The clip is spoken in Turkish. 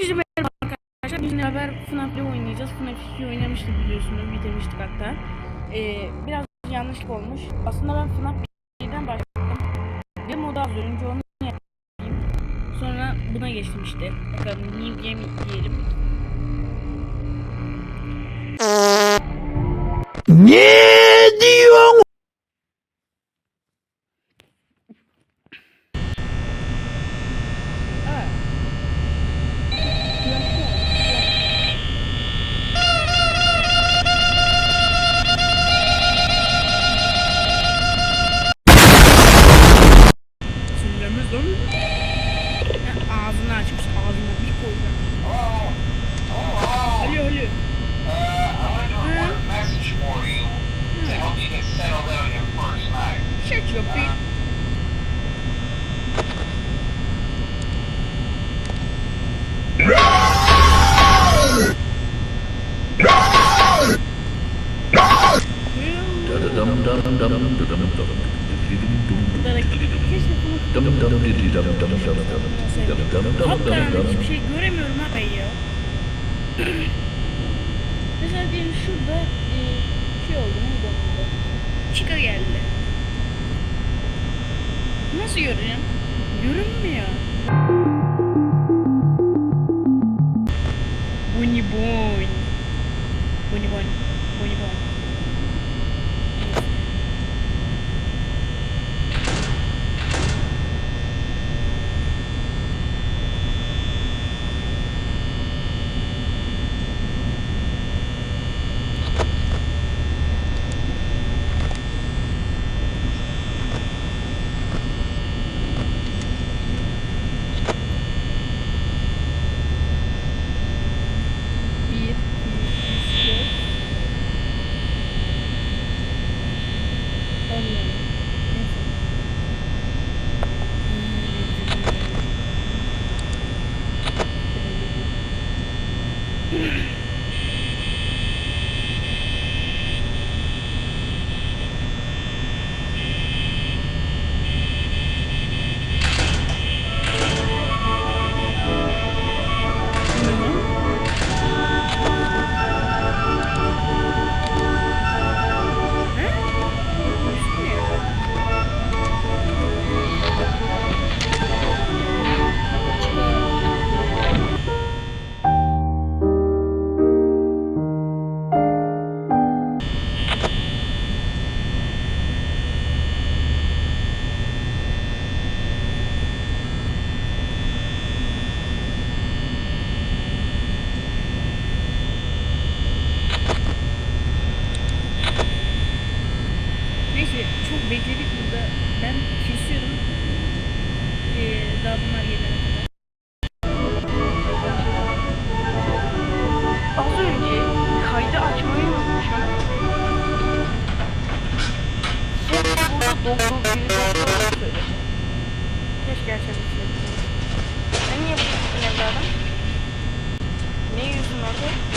Hepinize arkadaşlar. Bizimle beraber FNAF'le oynayacağız. FNAF 2 oynamıştık biliyorsunuz. Bitirmiştik hatta. Ee, biraz yanlışlık olmuş. Aslında ben FNAF 2'den başladım. Bir moda az önce onu yapayım. Sonra buna geçtim işte. Bakalım new game diyelim. Ne diyorsun? Oh, oh, oh. Hello, hello. Uh, I wanted to report a message for you hmm. to help you get settled out your first night. Shut your uh, feet. Dum dum dum dum dum dum dum. Keşke bunu Hakikaten hiçbir şey göremiyorum ben ya. Mesela diyelim şurada e, şey oldu neydi adı? Chica geldi. Nasıl göreceğim? Görünmüyor. Bekledik burada. Ben kesiyorum. Ee, daha bunlar gelene kadar. Az önce kaydı açmayı unutmuşum. Ses burada doktor gibi doktor söyledi. Keşke açabilseydim. Sen niye buradasın evladım? Ne yüzün orada?